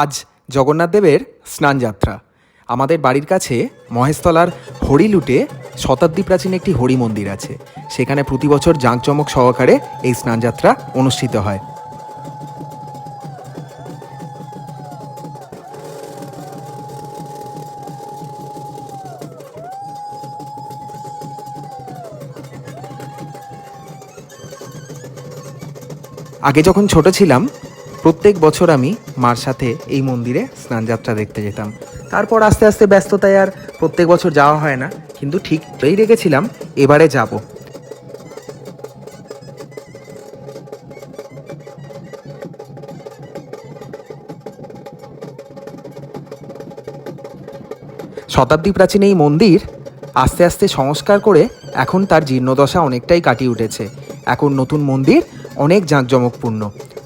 আজ জগন্নাথ দেবের স্নানযাত্রা। আমাদের বাড়ির কাছে মহেশতলার হরিলুটে শতাব্দী প্রাচীন একটি হরি মন্দির আছে। সেখানে প্রতি বছর জাঁকজমক সহকারে এই স্নানযাত্রা অনুষ্ঠিত হয়। আগে যখন ছোট ছিলাম প্রত্যেক বছর আমি মার সাথে এই মন্দিরে স্নানযাত্রা দেখতে যেতাম। তারপর আস্তে আস্তে ব্যস্ততায় আর প্রত্যেক বছর যাওয়া হয় না, কিন্তু ঠিক ঠিকই রেখেছিলাম, এবারে যাব। শতাব্দী প্রাচীন এই মন্দির আস্তে আস্তে সংস্কার করে এখন তার জীর্ণদশা অনেকটাই কাটিয়ে উঠেছে। এখন নতুন মন্দির অনেক জাঁকজমকপূর্ণ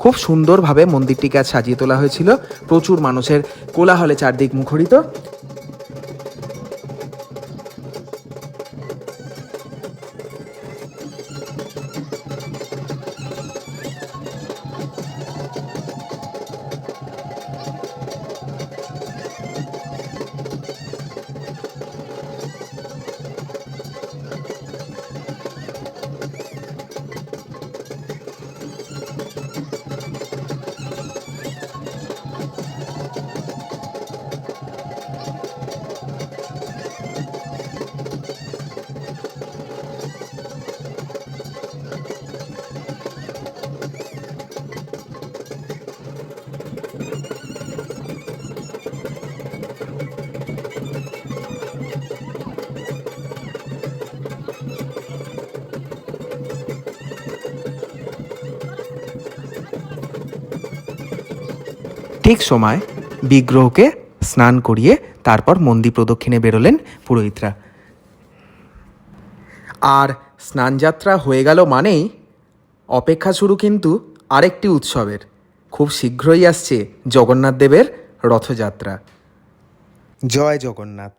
খুব সুন্দরভাবে মন্দিরটিকে সাজিয়ে তোলা হয়েছিল। প্রচুর মানুষের কোলাহলে চারদিক মুখরিত। ঠিক সময় বিগ্রহকে স্নান করিয়ে তারপর মন্দির প্রদক্ষিণে বেরোলেন পুরোহিতরা। আর স্নানযাত্রা হয়ে গেল মানেই অপেক্ষা শুরু কিন্তু আরেকটি উৎসবের। খুব শীঘ্রই আসছে জগন্নাথ দেবের রথযাত্রা। জয় জগন্নাথ।